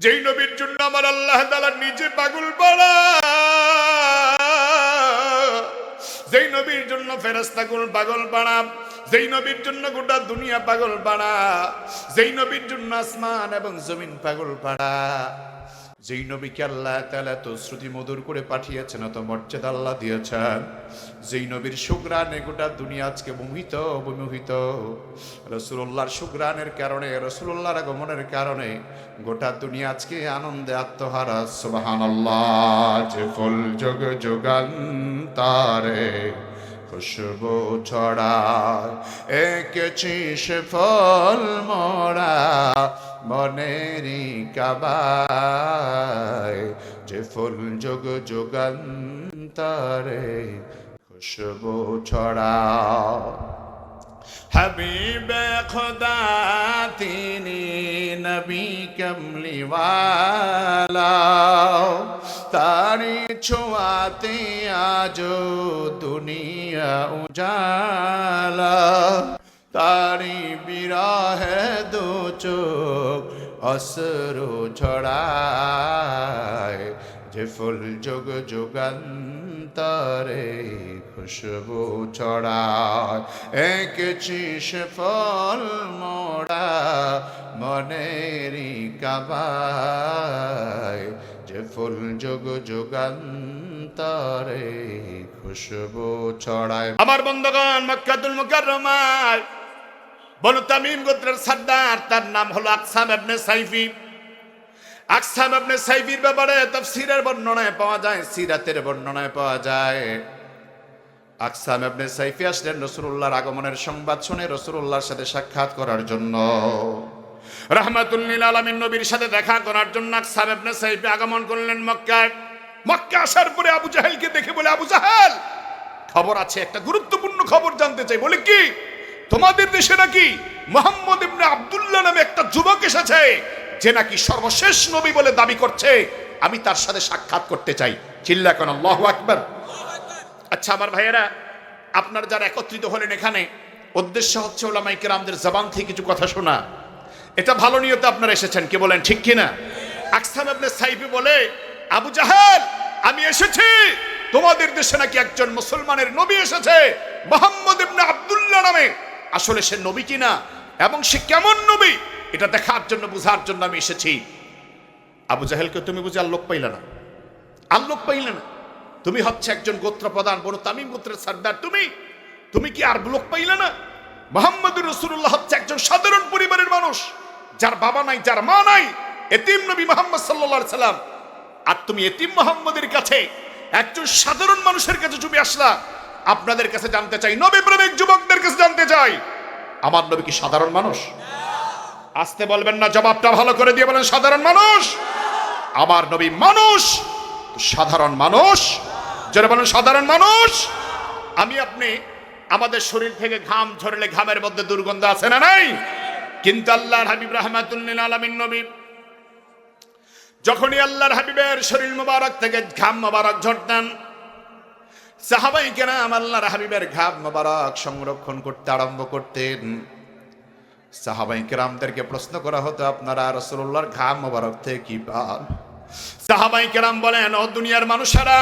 যেই নবীর জন্য আমার আল্লাহ তালা নিজে পাগল পাড়া যেই নবীর জন্য ফেরাস্তাগুল পাগল পাড়া যেই নবীর জন্য গোটা দুনিয়া পাগল পাড়া যেই নবীর জন্য আসমান এবং জমিন পাগল পাড়া যেই নবীকে আল্লাহ তাআলা তো শ্রুতি মধুর করে পাঠিয়েছেন তো মর্যাদা আল্লাহ দিয়েছেন, যেই নবীর সুগ্রানে গোটা দুনিয়া আজকে মোহিত বিমোহিত রসুল্লাহর সুগ্রানের কারণে রসুল্লাহর আগমনের কারণে গোটা দুনিয়া আজকে আনন্দে আত্মহারা। সুবাহান ফুল যোগ যোগান্তারে খুশবু ছড়ায় এঁকেছি সে ফল মরা। মনেরই কাবায়, যে ফুল যোগ যোগান্তরে খুশবু ছড়ায় হাবিব খোদা, তিনি নবী কমলিওয়ালা তারি ছোঁয়াতে আজ দুনিয়া উজালা। তারি বিরাহে দু চোখ অসরু ছড়ায়। যে ফুল যোগ যোগান্তরে খুশবু ছড়ায়। এঁকেছি সে ফল মোড়া মনেরি কাবায়। যে ফুল যোগ যোগান্তরে খুশবু ছড়ায়। আমার বন্ধগণ মক্কাতুল মুকাররমায় বনু তামিম গোত্রের সর্দার তার নাম হলো Aksam ibn Saifi. Aksam ibn সাইফির ব্যাপারে তাফসীরের বর্ণনায় পাওয়া যায়, সিরাতের বর্ণনায় পাওয়া যায়। আকসাম ইবনে সাইফি আসলেন রাসূলুল্লাহর আগমনের সংবাদ শুনে রাসূলুল্লাহর সাথে সাক্ষাৎ করার জন্য। রাহমাতুল্লিল আলামিন নবীর সাথে দেখা করার জন্য আকসাম ইবনে সাইফি আগমন করলেন মক্কায়। মক্কা আসার পরে আবু জাহেলকে দেখে বলে, আবু জাহেল, খবর আছে, একটা গুরুত্বপূর্ণ খবর জানতে চাই, বলে কি? তোমাদের দেশে নাকি মোহাম্মদ ইবনে আবদুল্লাহ নামে একটা যুবক এসেছে, যে নাকি সর্বশেষ নবী বলে দাবি করছে। আমি তার সাথে সাক্ষাৎ করতে চাই। চিল্লা কেন? আল্লাহু আকবার। আচ্ছা আমার ভাইয়েরা, আপনার যারা একত্রিত হলেন এখানে, উদ্দেশ্য হচ্ছে ওলামাই কেরামদের জবান থেকে কিছু কথা শোনা। এটা ভালো নিয়তে আপনারা এসেছেন, কি বলেন, ঠিক কিনা? আকসাম আপনি সাইফি বলে, আবু জাহেল, আমি এসেছি। তোমাদের দেশে নাকি একজন মুসলমানের নবী এসেছে, মোহাম্মদ ইবনে আব্দুল্লাহ নামে আসলে সে নবী কিনা এবং সে কেমন নবী, এটা দেখার জন্য, বোঝার জন্য আমি এসেছি। আবু জাহেলকে তুমি বুঝে আর লোক পাইলে না। আর লোক পাইলে না। তুমি হচ্ছে একজন গোত্র প্রধান বড় তামিম গোত্রের সর্দার। তুমি তুমি কি আর লোক পাইলে না? মোহাম্মদ রসুল্লাহ হচ্ছে একজন সাধারণ পরিবারের মানুষ। যার বাবা নাই, যার মা নাই। এতিম নবী মোহাম্মদ সাল্লা সাল্লাম। আর তুমি এতিম মোহাম্মদের কাছে একজন সাধারণ মানুষের কাছে তুমি আসলা। আপনাদের কাছে জানতে চাই, নবী প্রেমিক যুবকদের কাছে জানতে চাই। আমার নবী কি সাধারণ মানুষ? আসতে বলবেন না, জবাবটা ভালো করে দিয়ে বলেন, সাধারণ মানুষ। আমার নবী মানুষ সাধারণ মানুষ। যারা বলেন, সাধারণ মানুষ। আমি, আপনি, আমাদের শরীর থেকে ঘাম ঝরলে ঘামের মধ্যে দুর্গন্ধ আছে না নাই? কিন্তু আল্লাহর হাবিব রহমাতুল্লিল আলমিন নবী, যখনই আল্লাহর হাবিবের শরীর মোবারক থেকে ঘাম মোবারক ঝরতেন সাহাবাই কেরাম আল্লাহর হাবিবের ঘাম মোবারক সংরক্ষণ করতে আরম্ভ করতেন। সাহাবাই কেরামদেরকে প্রশ্ন করা হতো, আপনারা রসুল্লাহর ঘাম মোবারক থেকে কি পান? সাহাবাই কেরাম বলেন, ও দুনিয়ার মানুষেরা,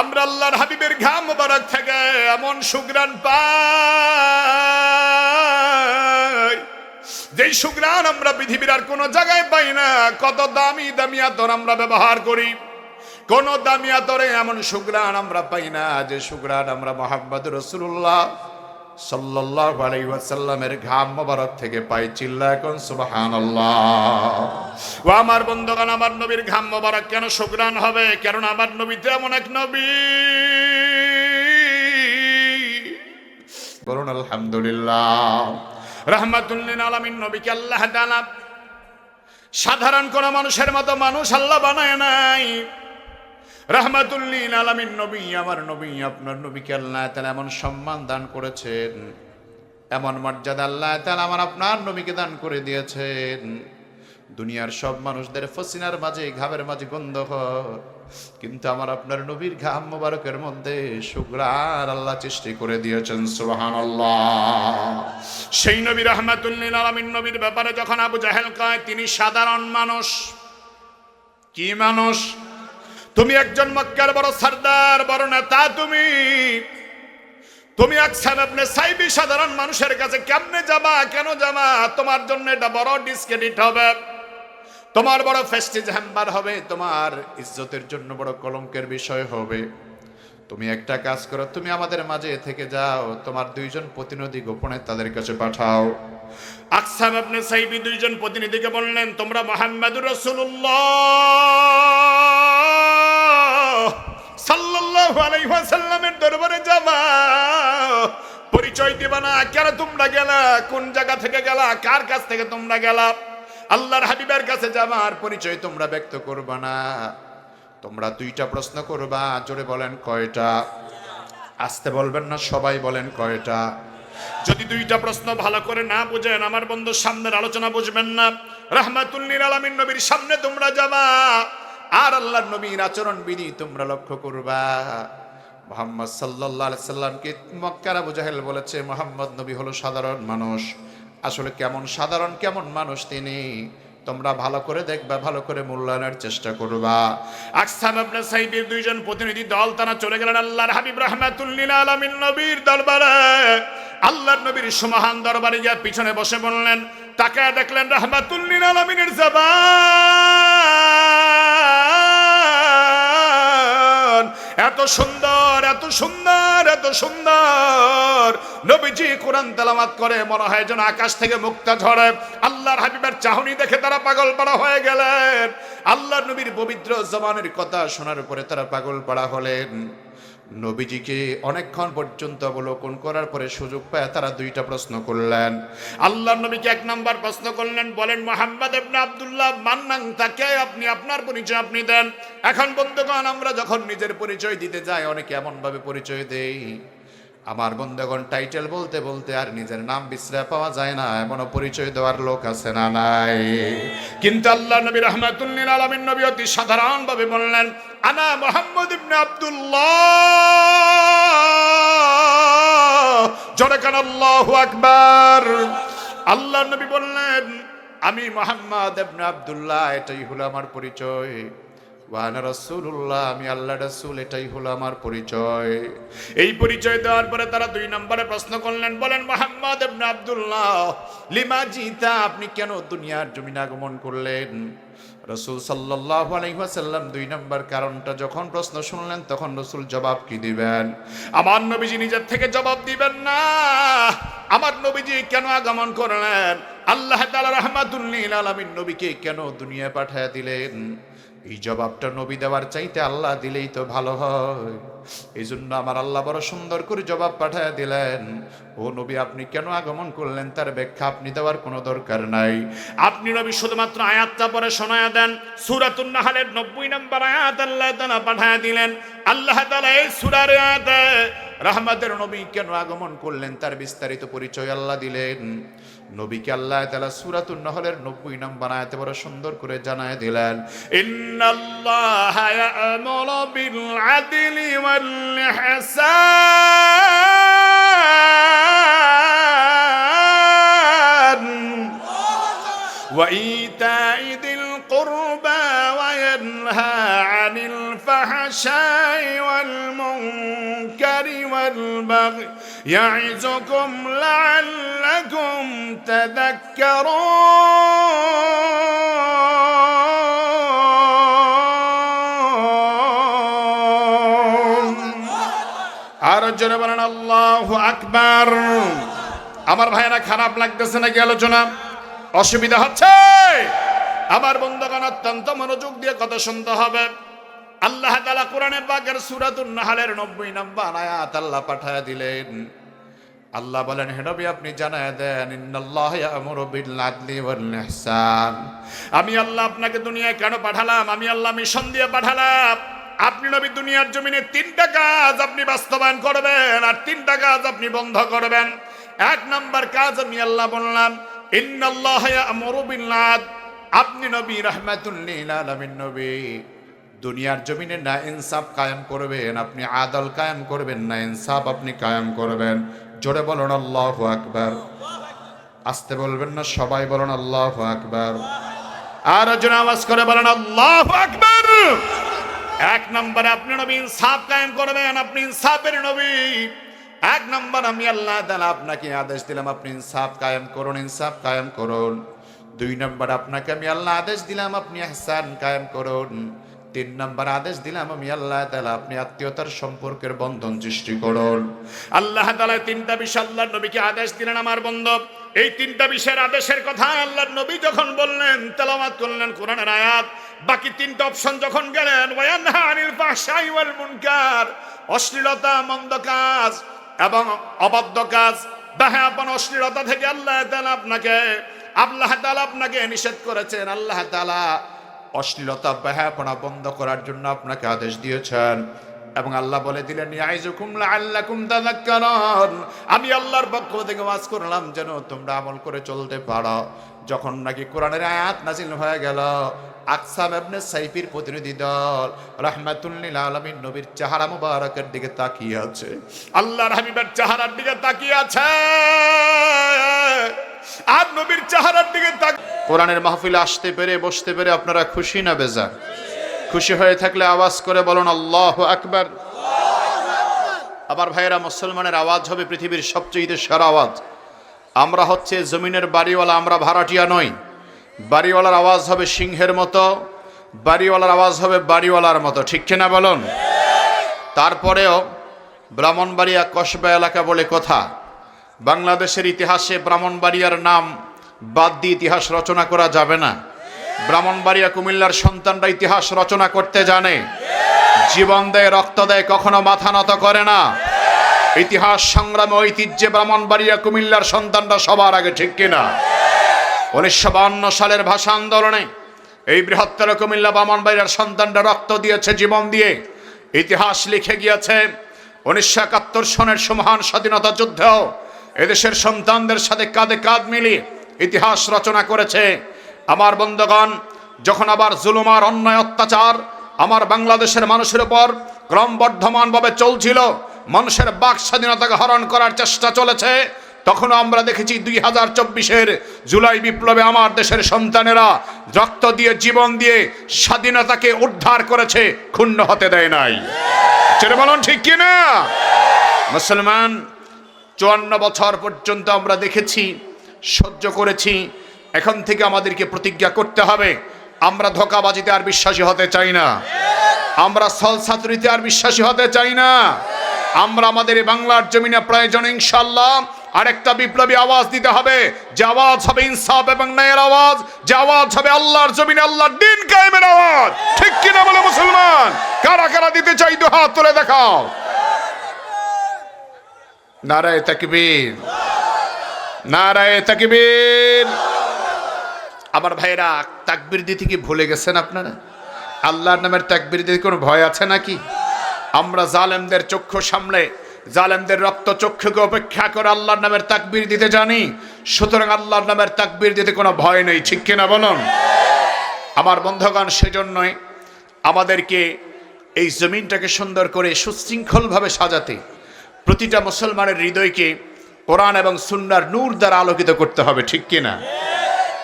আমরা আল্লাহর হাবিবের ঘাম মোবারক থেকে এমন সুগ্রাণ পাই যেই সুগ্রাণ আমরা পৃথিবীর আর কোনো জায়গায় পাই না, কত দামি দামি আতর আমরা ব্যবহার করি। কোন দামি আতরে এমন সুগ্রাণ আমরা পাই না, যে সুগ্রাণ আমরা মোহাম্মদ রসুল্লাহ থেকে আমার আমার নবীর কেন সুগ্রাণ হবে? আমার এক নবী। আলহামদুলিল্লাহ। রহমাতুল্লিন আলমিন নবীকে আল্লাহ তাআলা সাধারণ কোন মানুষের মতো মানুষ আল্লাহ বানায় নাই। রহমাতুল্লিন আলমিন নবী, আমার নবী, আপনার নবীকে আল্লাহ তালা এমন সম্মান দান করেছেন। এমন মর্যাদা আল্লাহ তালা আমার আপনার নবীকে দান করে দিয়েছেন। দুনিয়ার সব মানুষদের ফসিনার মাঝে, ঘামের মাঝে গন্ধ কিন্তু আমার আপনার নবীর ঘাম মোবারকের মধ্যে শুক্রার আল্লাহ সৃষ্টি করে দিয়েছেন সুবাহান সেই নবী রহমাতুল্লিল আলমিন নবীর ব্যাপারে যখন আবু জাহেল কয়, তিনি সাধারণ মানুষ। কি মানুষ? তুমি একজন মক্কার বড় সর্দার, বড় নেতা তুমি। তুমি একসান আপনি সাইবি সাধারণ মানুষের কাছে কেমনে যাবা, কেন যাবা? তোমার জন্য এটা বড় ডিসক্রেডিট হবে। তোমার বড় ফেস্টিজ হ্যাম্বার হবে, তোমার ইজ্জতের জন্য বড় কলঙ্কের বিষয় হবে। তুমি একটা কাজ করো, তুমি আমাদের মাঝে থেকে যাও, তোমার দুইজন প্রতিনিধি গোপনে তাদের কাছে পাঠাও। আকসাম আপনি সাইবি দুইজন প্রতিনিধিকে বললেন, তোমরা মোহাম্মদুর রসুল্লাহ সাল্লাল্লাহু আলাইহি ওয়াসাল্লামের দরবারে যাবা। পরিচয় দিবা না, কেন তোমরা গেলা? কোন জায়গা থেকে গেলা? কার কাছ থেকে তোমরা গেলা? আল্লাহর হাবিবের কাছে যাবা আর পরিচয় তোমরা ব্যক্ত করবা না। তোমরা দুইটা প্রশ্ন করবা, জোরে বলেন কয়টা? আসতে বলবেন না, সবাই বলেন কয়টা? যদি দুইটা প্রশ্ন ভালো করে না বুঝেন, আমার বন্ধুর সামনের আলোচনা বুঝবেন না। রাহমাতুল্লিল আলামিন নবীর সামনে তোমরা যাবা, আর আল্লাহর নবীর আচরণ বিধি তোমরা লক্ষ্য করবা। মোহাম্মদ আলাইহি সাল্লামকে মক্কার আবু জাহেল বলেছে, মোহাম্মদ নবী হলো সাধারণ মানুষ। আসলে কেমন সাধারণ, কেমন মানুষ তিনি। তোমরা ভালো করে দেখবা, ভালো করে মূল্যায়নের চেষ্টা করবা। আকসাম আপনার সাইবির দুইজন প্রতিনিধি দল, তারা চলে গেলেন আল্লাহর হাবিব রহমাতুল্লিল আলামিন নবীর দরবারে। আল্লাহর নবীর সুমহান দরবারে গিয়ে পিছনে বসে বললেন তাকে দেখলেন রহমাতুল্লিল আলামিনের জবান। এত সুন্দর এত সুন্দর এত সুন্দর। নবীজি কোরআন তেলামাত করে, মনে হয় যেন আকাশ থেকে মুক্তা ঝরে। আল্লাহর হাবিবের চাহনি দেখে তারা পাগল পাড়া হয়ে গেলেন। আল্লাহ নবীর পবিত্র জবানের কথা শোনার পরে তারা পাগল পাড়া হলেন। নবীজিকে অনেকক্ষণ পর্যন্ত অবলোকন করার পরে সুযোগ পায় তারা দুইটা প্রশ্ন করলেন। আল্লাহ নবীকে এক নম্বর প্রশ্ন করলেন, বলেন, মোহাম্মদ এবনে আবদুল্লাহ মান্নাং তাকে আপনি, আপনার পরিচয় আপনি দেন। এখন বন্ধুগণ, আমরা যখন নিজের পরিচয় দিতে যাই, অনেকে এমনভাবে পরিচয় দেই। আমার বন্ধুগণ টাইটেল বলতে বলতে আর নিজের নাম বিশ্রায় পাওয়া যায় না, এমনও পরিচয় দেওয়ার লোক আছে না নাই। কিন্তু আল্লাহ নবী রহমাতুল্লিল আলমিন নবী অতি সাধারণ ভাবে বললেন, আনা মোহাম্মদ ইবনে আব্দুল্লাহ। আল্লাহ আকবার। আল্লাহ নবী বললেন, আমি মোহাম্মদ ইবনে আব্দুল্লাহ, এটাই হলো আমার পরিচয়। ওয়ানা রাসূলুল্লাহ, আমি আল্লাহ রাসূল, এটাই হলো আমার পরিচয়। এই পরিচয় দেওয়ার পরে তারা দুই নম্বরে প্রশ্ন করলেন, বলেন, মোহাম্মদ ইবনে আব্দুল্লাহ, লিমা জিতা, আপনি কেন দুনিয়ার জমিন আগমন করলেন? রসুল সাল্লাহ আলহিহাসাল্লাম দুই নম্বর কারণটা যখন প্রশ্ন শুনলেন, তখন রসুল জবাব কি দিবেন? আমার নবীজি নিজের থেকে জবাব দিবেন না। আমার নবীজি কেন আগমন করলেন? আল্লাহ তালা রহমাতুল্লিল আলমিন নবীকে কেন দুনিয়া পাঠায় দিলেন? এই জবাবটা নবী দেওয়ার চাইতে আল্লাহ দিলেই তো ভালো হয়। এই জন্য আমার আল্লাহ বড় সুন্দর করে জবাব পাঠায় দিলেন, ও নবী, আপনি কেন আগমন করলেন? তার ব্যাখ্যা আপনি দেওয়ার কোনো দরকার নাই। আপনি নবী শুধুমাত্র আয়াতটা পরে শোনায়া দেন, সুরাতুন নাহালের নব্বই নম্বর আয়াত আল্লাহ তালা পাঠায় দিলেন। আল্লাহ তালা এই সুরার আয়াতে রাহমাতের নবী কেন আগমন করলেন তার বিস্তারিত পরিচয় আল্লাহ দিলেন নবীকে আল্লাহ তালা সুরাতুন নহলের নব্বই নম্বর আয়াতে বড় সুন্দর করে জানায় দিলেন ইন্নাল্লাহ ইয়া'মুরু বিল আদলি ওয়াল ইহসান وإيتاء ذي القربى وينهى عن الفحشاء والمنكر والبغي يعظكم لعلكم تذكرون আর জনে বলেন আল্লাহ আকবার আমার ভাইয়েরা খারাপ লাগতেছে নাকি আলোচনা অসুবিধা হচ্ছে আমার বন্ধুগণ অত্যন্ত মনোযোগ দিয়ে কথা শুনতে হবে আল্লাহ তালা কোরআনে বাগের সুরাতুন নাহালের নব্বই নম্বর আয়াত আল্লাহ পাঠায় দিলেন। আল্লাহ বলেন, হে নবী, আপনি জানায় দেন আমি আল্লাহ আপনাকে দুনিয়ায় কেন পাঠালাম? আমি আল্লাহ মিশন দিয়ে পাঠালাম। আপনি নবী, দুনিয়ার জমিনে তিনটা কাজ আপনি বাস্তবায়ন করবেন আর তিনটা কাজ আপনি বন্ধ করবেন। এক নাম্বার কাজ আমি আল্লাহ বললাম, ইন্নাল্লাহ ইয়ামুরু বিল আদল আপনি নবী রহমাতুল্লিল আলমিন নবী। দুনিয়ার জমিনে না ইনসাফ কায়েম করবেন, আপনি আদল কায়েম করবেন, না ইনসাফ আপনি কায়েম করবেন। জোরে বলুন, আল্লাহ আকবার। আসতে বলবেন না, সবাই বলুন, আল্লাহ আকবার। আর জন আওয়াজ করে বলেন, আল্লাহ আকবার। এক নম্বরে আপনি নবী, ইনসাফ কায়েম করবেন, আপনি ইনসাফের নবী। এক নম্বর আমি আল্লাহ তাআলা আপনাকে আদেশ দিলাম, আপনি ইনসাফ কায়েম করুন, ইনসাফ কায়েম করুন। দুই নম্বর আপনাকে আমি আল্লাহ আদেশ দিলাম, আপনি ইহসান কায়েম করুন। তিন নম্বর আদেশ দিলাম আমি, আল্লাহ তাআলা আপনি আত্মীয়তার সম্পর্কের বন্ধন সৃষ্টি করুন। আল্লাহ তাআলা তিনটা বিষয় আল্লাহর নবীকে আদেশ দিলেন আমার বন্ধু। এই তিনটা বিষয়ের আদেশের কথা আল্লাহর নবী যখন বললেন, তেলাওয়াত করলেন কোরআনের আয়াত, বাকি তিনটা অপশন যখন গেলেন, ওয়ানহা আনিল ফাহশাই ওয়াল মুনকার, অশ্লীলতা, মন্দ কাজ এবং অবাধ্য কাজ দাহাপন অশ্লীলতা থেকে আল্লাহ তাআলা আপনাকে, আল্লাহ তাআলা আপনাকে নিষেধ করেছেন। আল্লাহ তাআলা অশ্লীলতা ব্যাহাপনা বন্ধ করার জন্য আপনাকে আদেশ দিয়েছেন। এবং আল্লাহ বলে দিলেন আমি আল্লাহর পক্ষ থেকে ওয়াজ করলাম যেন তোমরা আমল করে চলতে পারো। যখন নাকি কোরআনের আয়াত নাজিল হয়ে গেল, আকসাম ইবনে সাইফির প্রতিনিধি দল রাহমাতুল্লিল আলামিন নবীর চেহারা মুবারকের দিকে তাকিয়ে আছে। আল্লাহর হাবিবের চেহারার দিকে তাকিয়ে আছে। আর নবীর চেহারার দিকে তাকিয়ে কোরআনের মাহফিলে আসতে পেরে, বসতে পেরে আপনারা খুশি না বেজা খুশি হয়ে থাকলে আওয়াজ করে বলুন, আল্লাহ আকবার। আবার ভাইয়েরা, মুসলমানের আওয়াজ হবে পৃথিবীর সবচেয়ে সেরা আওয়াজ। আমরা হচ্ছে জমিনের বাড়িওয়ালা, আমরা ভাড়াটিয়া নই। বাড়িওয়ালার আওয়াজ হবে সিংহের মতো, বাড়িওয়ালার আওয়াজ হবে বাড়িওয়ালার মতো। ঠিক কিনা বলুন? তারপরেও ব্রাহ্মণবাড়িয়া, কসবা এলাকা বলে কথা। বাংলাদেশের ইতিহাসে ব্রাহ্মণবাড়িয়ার নাম বাদ দিয়ে ইতিহাস রচনা করা যাবে না। ব্রাহ্মণবাড়িয়া কুমিল্লার সন্তানরা ইতিহাস রচনা করতে জানে। জীবন দেয়, রক্ত দেয়, কখনো মাথা নত করে না। ইতিহাস সংগ্রামে ঐতিহ্যে ব্রাহ্মণবাড়িয়া কুমিল্লার সন্তানরা সবার আগে ঠিক কিনা? উনিশশো বাহান্ন সালের ভাষা আন্দোলনে এই বৃহত্তর কুমিল্লা ব্রাহ্মণবাড়িয়ার সন্তানরা রক্ত দিয়েছে, জীবন দিয়ে। ইতিহাস লিখে গিয়েছে, উনিশশো একাত্তর সনের সুমহান স্বাধীনতা যুদ্ধেও এদেশের সন্তানদের সাথে কাঁধে কাঁধ মিলিয়ে ইতিহাস রচনা করেছে। আমার বন্ধগণ, যখন আবার জুলুমার অন্যায় অত্যাচার আমার বাংলাদেশের মানুষের উপর ক্রমবর্ধমানভাবে চলছিল, মানুষের বাক স্বাধীনতাকে হরণ করার চেষ্টা চলেছে, তখনও আমরা দেখেছি দুই হাজার চব্বিশের জুলাই বিপ্লবে আমার দেশের সন্তানেরা রক্ত দিয়ে, জীবন দিয়ে স্বাধীনতাকে উদ্ধার করেছে, ক্ষুণ্ণ হতে দেয় নাই। বলুন, ঠিক কিনা মুসলমান, চুয়ান্ন বছর পর্যন্ত আমরা দেখেছি, সহ্য করেছি এখন থেকে আমাদেরকে প্রতিজ্ঞা করতে হবে, আমরা ধোকাবাজিতে আর বিশ্বাসী হতে চাই না। আমরা সল ছাত্রীতে আর বিশ্বাসী হতে চাই না। আমরা আমাদের বাংলার জমিনে প্রয়োজন ইনশাল্লাহ আরেকটা বিপ্লবী আওয়াজ দিতে হবে। যে আওয়াজ হবে ইনসাফ এবং ন্যায়ের আওয়াজ, যে আওয়াজ হবে আল্লাহর জমিনে আল্লাহর দিন কায়েমের আওয়াজ। ঠিক কিনা বলে মুসলমান? কারা কারা দিতে চাই দু হাত তুলে দেখাও। নারায় তাকবীর। নারায় তাকবীর। আমার ভাইরা তাকবীর দিতে কি ভুলে গেছেন আপনারা? আল্লাহর নামের তাকবির দিতে কোনো ভয় আছে নাকি? আমরা জালেমদের চক্ষু সামলে, জালেমদের রক্ত চক্ষুকে অপেক্ষা করে আল্লাহর নামের তাকবির দিতে জানি। সুতরাং আল্লাহর নামের তাকবির দিতে কোনো ভয় নেই, ঠিক কিনা বলুন? আমার বন্ধগণ, সেজন্যই আমাদেরকে এই জমিনটাকে সুন্দর করে সুশৃঙ্খলভাবে সাজাতে, প্রতিটা মুসলমানের হৃদয়কে কোরআন এবং সুন্নার নূর দ্বারা আলোকিত করতে হবে, ঠিক কিনা?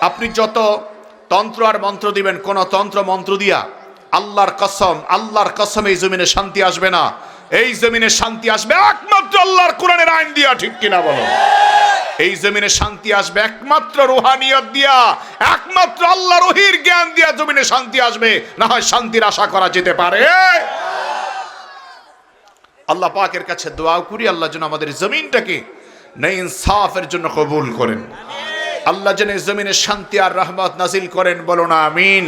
আপনি যত তন্ত্র আর মন্ত্র দিবেন, কোন তন্ত্র মন্ত্র দিয়া আল্লাহর কসম আল্লাহর কসম এই জমিনে শান্তি আসবে না। এই জমিনে শান্তি আসবে একমাত্র আল্লাহর কোরআনের আইন দিয়া, ঠিক কিনা বলো? এই জমিনে শান্তি আসবে একমাত্র রুহানিয়ত দিয়া, একমাত্র আল্লাহ রহির জ্ঞান দিয়া জমিনে শান্তি আসবে। না হয় শান্তির আশা করা যেতে পারে। আল্লাহ পাকের কাছে দোয়া করি, আল্লাহ যেন আমাদের জমিনটাকে নেই ইনসাফের জন্য কবুল করেন। আল্লাহ যেন জমিনে শান্তি আর রহমত নাজিল করেন বলো না আমিন।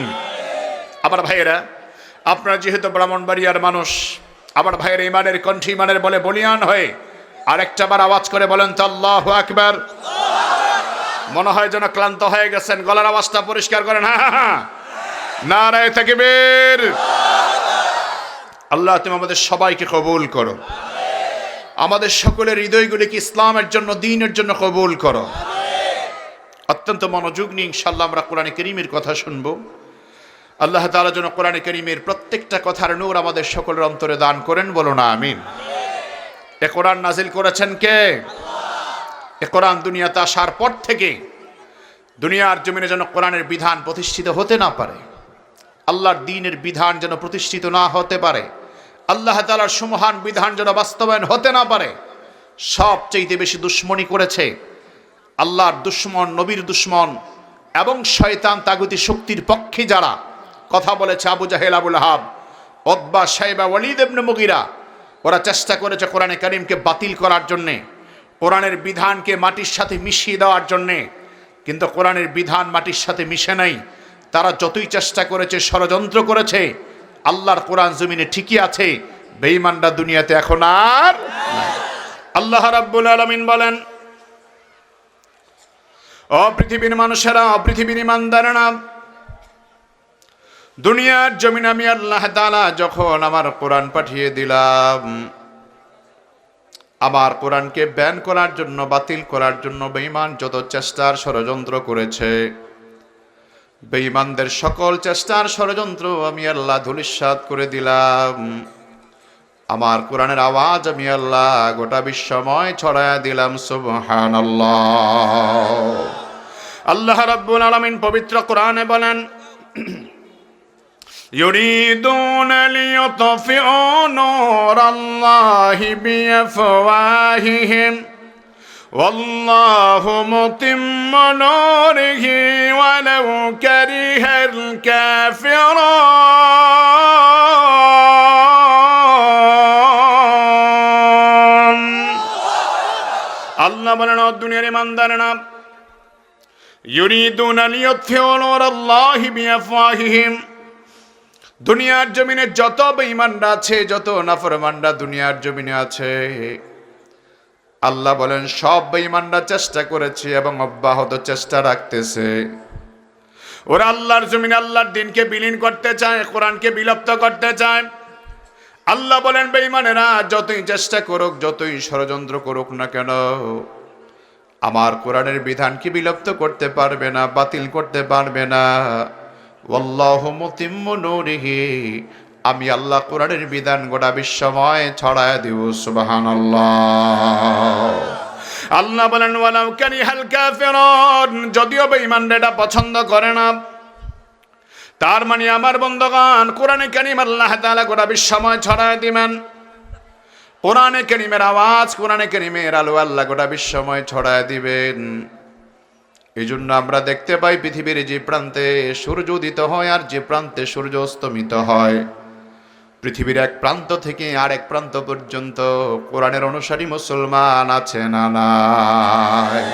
আমার ভাইয়েরা, আপনারা যেহেতু ব্রাহ্মণবাড়িয়ার মানুষ, আমার ভাইয়ের ইমানের কণ্ঠে ইমানের বলে বলিয়ান হয়ে আরেকটা বার আওয়াজ করে বলেন তো, আল্লাহ আকবার। মনে হয় যেন ক্লান্ত হয়ে গেছেন, গলার আওয়াজটা পরিষ্কার করেন হ্যাঁ হ্যাঁ হ্যাঁ নারায় থেকে বের আল্লাহ তুমি আমাদের সবাইকে কবুল করো। আমাদের সকলের হৃদয়গুলিকে ইসলামের জন্য, দিনের জন্য কবুল করো। অত্যন্ত মনোযোগ নিয়ে ইনশাল্লাহ আমরা কোরআনে করিমের কথা শুনব। আল্লাহ তালা যেন কোরআনে করিমের প্রত্যেকটা কথার নূর আমাদের সকলের অন্তরে দান করেন বলো না আমিন। এ কোরআন নাজিল করেছেন কে? এ কোরআন দুনিয়াতে আসার পর থেকে দুনিয়ার জমিনে যেন কোরআনের বিধান প্রতিষ্ঠিত হতে না পারে, আল্লাহর দিনের বিধান যেন প্রতিষ্ঠিত না হতে পারে, আল্লাহ তালার সুমহান বিধান যেন বাস্তবায়ন হতে না পারে, সবচেয়ে বেশি দুশ্মনী করেছে আল্লাহর দুশ্মন, নবীর দুশ্মন এবং শয়তান তাগুতি শক্তির পক্ষে যারা। কথা বলেছে আবু জাহেল, আবুল হাব অব্বা সাহেবা ওয়ালিদ মুগিরা। ওরা চেষ্টা করেছে কোরআনে করিমকে বাতিল করার জন্যে, কোরআনের বিধানকে মাটির সাথে মিশিয়ে দেওয়ার জন্যে, কিন্তু কোরআনের বিধান মাটির সাথে মিশে নাই। তারা যতই চেষ্টা করেছে, ষড়যন্ত্র করেছে, আল্লাহর কোরআন জমিনে ঠিকই আছে, বেঈমানরা দুনিয়াতে এখন আর আল্লাহ রাব্বুল আলামিন বলেন ও পৃথিবীর মানুষেরা, অপৃথিবীর পৃথিবীর ইমানদারেরা, দুনিয়ার জমিন আমি আল্লাহ তাআলা যখন আমার কোরআন পাঠিয়ে দিলাম, আমার কোরআনকে ব্যান করার জন্য, বাতিল করার জন্য বেঈমান যত চেষ্টার ষড়যন্ত্র করেছে, বেঈমানদের সকল চেষ্টার ষড়যন্ত্র আমি আল্লাহ ধুলিস্বাদ করে দিলাম। আমার কোরআনের আওয়াজ আমি আল্লাহ গোটা বিশ্বময় ছড়ায় দিলাম, সুবহানাল্লাহ। আল্লাহ রাব্বুল আলামিন পবিত্র কোরআনে বলেন يريدون ليطفئوا نور الله بأفواههم والله متم نوره ولو كره الكافرون আল্লাহ বলেন "ও দুনিয়ার ইমানদার নাম ইউরিদুন লিয়াতফিউনুর আল্লাহি বিআফওয়াহিহিম দুনিয়ার জমিনে যত বেঈমানরা আছে, যত নাফরমানরা দুনিয়ার জমিনে আছে, আল্লাহ বলেন, সব বেঈমানরা চেষ্টা করেছে এবং অব্যাহত চেষ্টা রাখতেছে। ওরা আল্লাহর জমিনে আল্লাহর দিনকে বিলীন করতে চায়, কোরআনকে বিলুপ্ত করতে চায়। আল্লাহ বলেন, বেঈমানেরা যতই চেষ্টা করুক, যতই ষড়যন্ত্র করুক না কেন আমার কোরআনের বিধানকে বিলুপ্ত করতে পারবে না, বাতিল করতে পারবে না? আমি আল্লাহ কোরআনের বিধান গোটা বিশ্বময় ছড়ায় দিব, সুবহানাল্লাহ। আল্লাহ বলেন, ওয়ালাউ কারিহাল কাফিরুন। যদিও বেঈমানরা এটা পছন্দ করে না। তার মানে আমার বন্ধগান কোরআনে কারিম আল্লাহ গোটা বিশ্বময় ছড়ায় দিবেন। কোরআনে কারিমের আওয়াজ, কোরআনে কারিমের আলো, আল্লাহ গোটা বিশ্বময় ছড়ায় দিবেন। এই জন্য আমরা দেখতে পাই পৃথিবীর যে প্রান্তে সূর্য উদিত হয় আর যে প্রান্তে সূর্য অস্তমিত হয়। পৃথিবীর এক প্রান্ত থেকে আর এক প্রান্ত পর্যন্ত কোরআনের অনুসারী মুসলমান আছে না নাই?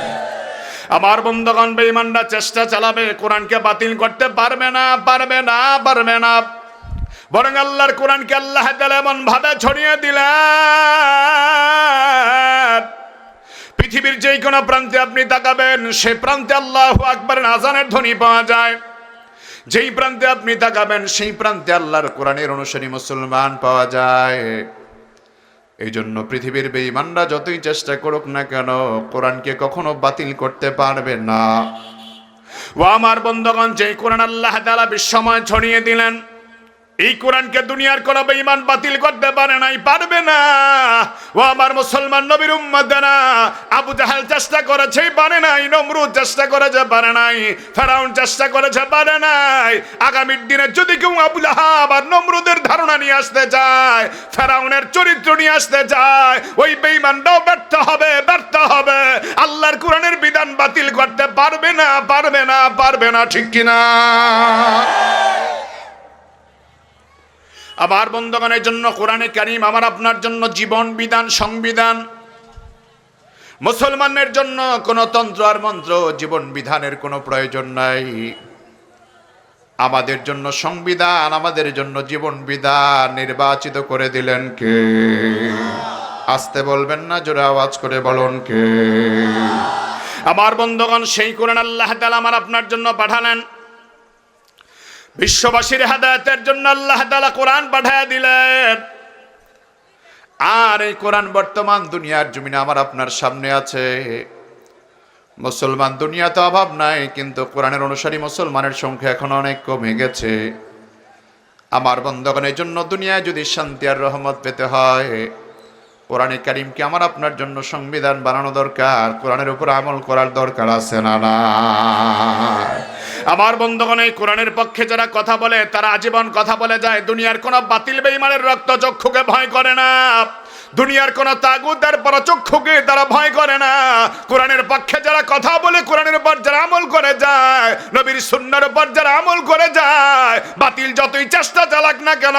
আমার বন্ধগণ, বেঈমানরা চেষ্টা চালাবে, কোরআনকে বাতিল করতে পারবে না পারবে না পারবে না। বরং আল্লাহর কোরআনকে আল্লাহ তাআলা এমন ভাবে ছড়িয়ে দিলেন। পৃথিবীর যেই কোনো প্রান্তে আপনি তাকাবেন, সে প্রান্তে আল্লাহ আকবর আজানের ধ্বনি পাওয়া যায়। যেই প্রান্তে আপনি তাকাবেন, সেই প্রান্তে আল্লাহর কোরআনের অনুসারী মুসলমান পাওয়া যায়। এই জন্য পৃথিবীর বেঈমানরা যতই চেষ্টা করুক না কেন, কোরআনকে কখনো বাতিল করতে পারবে না। ও আমার বন্ধগণ, যেই কোরআন আল্লাহ তাআলা বিশ্বময় ছড়িয়ে দিলেন এই কোরআনকে দুনিয়ার কোন বেঈমান বাতিল করতে পারে নাই, পারবে না। ও আমার মুসলমান নবীর উম্মতেরা, আবু জাহেল চেষ্টা করেছে, পারে নাই, নমরুদ চেষ্টা করেছে, পারে নাই, ফেরাউন চেষ্টা করেছে, পারে নাই। আগামীর দিনে যদি কেউ আবু জাহাব আর নমরুদের ধারণা নিয়ে আসতে চায়, ফেরাউনের চরিত্র নিয়ে আসতে চায়, ওই বেঈমানটাও ব্যর্থ হবে ব্যর্থ হবে। আল্লাহর কোরআনের বিধান বাতিল করতে পারবে না পারবে না পারবে না, ঠিক কিনা? আবার বন্ধগণের জন্য কোরআনে কারিম, আমার আপনার জন্য জীবন বিধান, সংবিধান। মুসলমানের জন্য কোনো তন্ত্র আর মন্ত্র জীবন বিধানের কোনো প্রয়োজন নাই। আমাদের জন্য সংবিধান, আমাদের জন্য জীবন বিধান নির্বাচিত করে দিলেন কে? আসতে বলবেন না, জোরে আওয়াজ করে বলুন কে? আমার বন্ধগণ, সেই কোরআন আল্লাহ তাআলা আমার আপনার জন্য পাঠালেন। বিশ্ববাসীর হেদায়তের জন্য আল্লাহ তাআলা কোরআন পাঠায় দিলেন। আর এই কোরআন বর্তমান দুনিয়ার জমিনে আমার আপনার সামনে আছে। মুসলমান দুনিয়া তো অভাব নাই, কিন্তু কোরআনের অনুসারী মুসলমানের সংখ্যা এখন অনেক কমে গেছে। আমার বন্ধগণের জন্য দুনিয়ায় যদি শান্তি আর রহমত পেতে হয়, কোরআনে কারিমকে আমার আপনার জন্য সংবিধান বানানো দরকার, কোরআনের উপর আমল করার দরকার আছে না না আমার বন্ধুগণ, এই কোরআনের পক্ষে যারা কথা বলে, তারা আজীবন কথা বলে যায়, দুনিয়ার কোন বাতিল বেঈমানের রক্ত চক্ষুকে ভয় করে না। দুনিয়ার কোন তাগুদের পরচক্ষুকে তারা ভয় করে না। কোরআনের পক্ষে যারা কথা বলে, কোরআনের উপর যারা আমল করে যায়, নবীর সুন্নার উপর যারা আমল করে যায়, বাতিল যতই চেষ্টা চালাক না কেন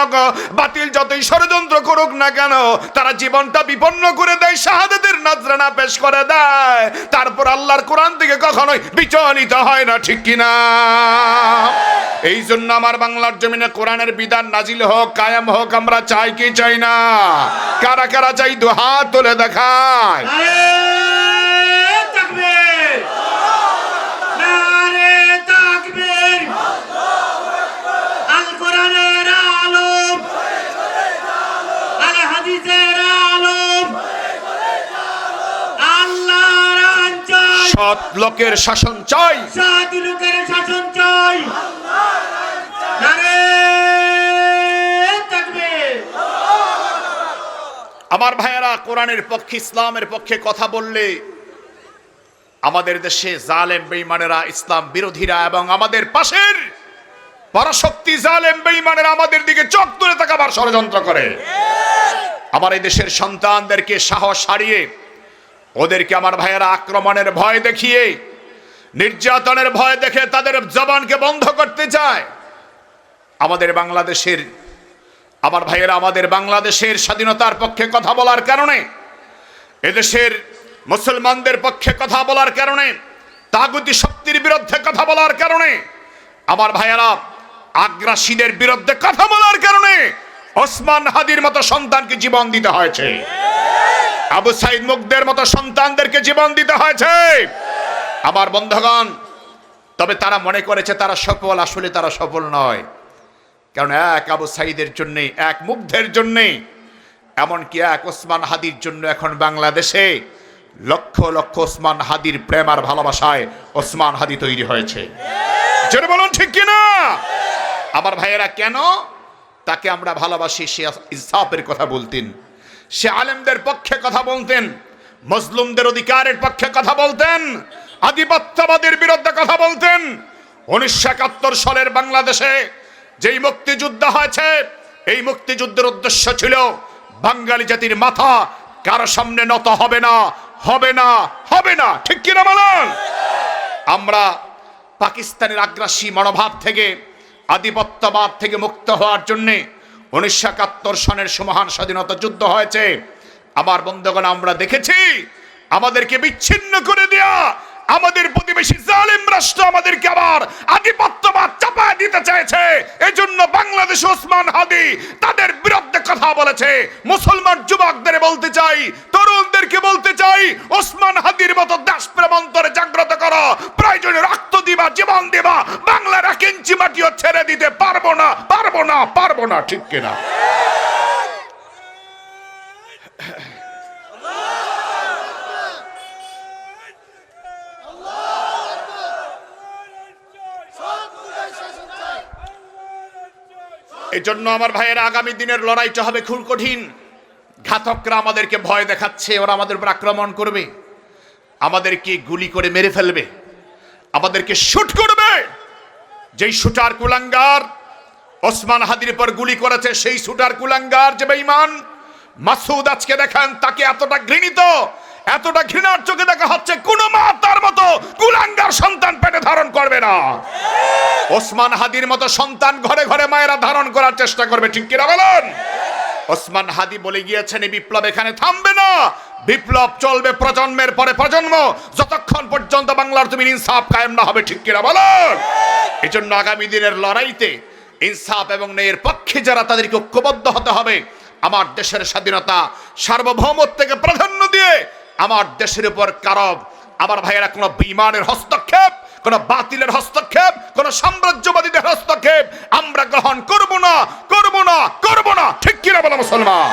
বাতিল যতই ষড়যন্ত্র করুক না কেন, তারা জীবনটা বিপন্ন করে দেয়, শাহাদাতের নজরানা পেশ করে দেয়। তারপর আল্লাহর কোরআন থেকে কখনোই বিচলিত হয় না, ঠিক কিনা এই জন্য আমার বাংলার জমিনে কোরআনের বিধান নাজিল হোক, কায়াম হোক, আমরা চাই কি চাই না? কারা কারা চাই দু হাত তুলে দেখায়। সৎ লোকের শাসন চাই। সাত লোকের শাসন আমার ভাইয়েরা, কোরআনের পক্ষে, ইসলামের পক্ষে কথা বললে আমাদের দেশে জালেম বেঈমানেরা, ইসলাম বিরোধীরা এবং আমাদের পাশের পরাশক্তি জালেম বেঈমানেরা আমাদের দিকে চোখ তুলে তাকাবার ষড়যন্ত্র করে। আমার এই দেশের সন্তানদেরকে সাহস হারিয়ে, ওদেরকে আমার ভাইয়েরা আক্রমণের ভয় দেখিয়ে, নির্যাতনের ভয় দেখে তাদের জবানকে বন্ধ করতে চায়, আমাদের বাংলাদেশের আমার ভাইয়েরা, আমাদের বাংলাদেশের স্বাধীনতার পক্ষে কথা বলার কারণে, এদেশের মুসলমানদের পক্ষে কথা বলার কারণে, তাগুতি শক্তির বিরুদ্ধে কথা বলার কারণে, আমার ভাইয়েরা, আগ্রাসীদের বিরুদ্ধে কথা বলার কারণে ওসমান হাদির মতো সন্তানকে জীবন দিতে হয়েছে। আবু সাইদ মুগদের মতো সন্তানদেরকে জীবন দিতে হয়েছে। আমার বন্ধগণ, তবে তারা মনে করেছে তারা সফল, আসলে তারা সফল নয়। কারণ এক আবু সাইদের জন্যে, এক মুগ্ধের জন্যে, এমনকি এক ওসমান হাদির জন্য এখন বাংলাদেশে লক্ষ লক্ষ ওসমান হাদির প্রেম আর ভালোবাসায় ওসমান হাদি তৈরি হয়েছে। বলুন, ঠিক কিনা? আমার ভাইয়েরা, কেন? তাকে আমরা ভালোবাসি, সে ইনসাফের কথা বলতেন। সে আলেমদের পক্ষে কথা বলতেন, মজলুমদের অধিকারের পক্ষে কথা বলতেন, আধিপত্যবাদের বিরুদ্ধে কথা বলতেন। উনিশশো একাত্তর সালের বাংলাদেশে যেই মুক্তিযুদ্ধ হয়েছে, এই মুক্তিযুদ্ধের উদ্দেশ্য ছিল বাঙালি জাতির মাথা কারও সামনে নত হবে না হবে না হবে না। ঠিক কিনা বলুন? আমরা পাকিস্তানের আগ্রাসী মনোভাব থেকে, আধিপত্যবাদ থেকে মুক্ত হওয়ার জন্যে উনিশশো একাত্তর সনের সুমহান স্বাধীনতা যুদ্ধ হয়েছে। আমার বন্ধুগণ, আমরা দেখেছি, আমাদেরকে বিচ্ছিন্ন করে দেয়া আমাদের প্রতিবেশী জালিম রাষ্ট্র আমাদেরকে আবার আধিপত্যবাদ চাপায় দিতে চাইছে এজন্য বাংলাদেশ ওসমান হাদি তাদের বিরুদ্ধে কথা বলেছে। মুসলমান যুবকদের বলতে চাই, তরুণদেরকে বলতে চাই, ওসমান হাদির মতো দেশপ্রেম অন্তরে জাগ্রত করো। প্রয়োজনে রক্ত দিবা, জীবন দিবা। বাংলার এক ইঞ্চি মাটিও ছেড়ে দিতে পারব না পারব না পারব না, ঠিক কিনা? এই জন্য আমার ভাইয়ের আগামী দিনের লড়াইটা হবে খুব কঠিন। ঘাতকরা আমাদেরকে ভয় দেখাচ্ছে, ওরা আমাদের উপর আক্রমণ করবে। আমাদেরকে গুলি করে মেরে ফেলবে। আমাদেরকে শুট করবে। যেই শুটার কুলাঙ্গার ওসমান হাদির পর গুলি করেছে, সেই শুটার কুলাঙ্গার যে বেঈমান মাসুদ আজকে দেখেন, তাকে এতটা ঘৃণিত এতটা ঘৃণার চোখে দেখা হচ্ছে, কোন মা তার মতো কুলাঙ্গার সন্তান পেটে ধারণ করবে না। ওসমান হাদির মতো সন্তান ঘরে ঘরে মায়েরা ধারণ করার চেষ্টা করবে, ঠিক কিনা বলেন? ওসমান হাদি বলে গিয়েছেন এই বিপ্লব, এখানে থামবে না। বিপ্লব চলবে প্রজন্মের পরে প্রজন্ম। যতক্ষণ পর্যন্ত বাংলার তুমি ইনসাফ কায়েম না হবে, ঠিক কিনা বলেন? এই জন্য আগামী দিনের লড়াইতে ইনসাফ এবং ন্যায়ের পক্ষে যারা তাদেরকে ঐক্যবদ্ধ হতে হবে, আমার দেশের স্বাধীনতা সার্বভৌমত্বকে প্রাধান্য দিয়ে আমার দেশের উপর কারব, আমার ভাইয়েরা কোনো বিমানের হস্তক্ষেপ, কোন বাতিলের হস্তক্ষেপ, কোন সাম্রাজ্যবাদীদের হস্তক্ষেপ আমরা গ্রহণ করব না করব না করব না। ঠিক কিনা বলো মুসলমান?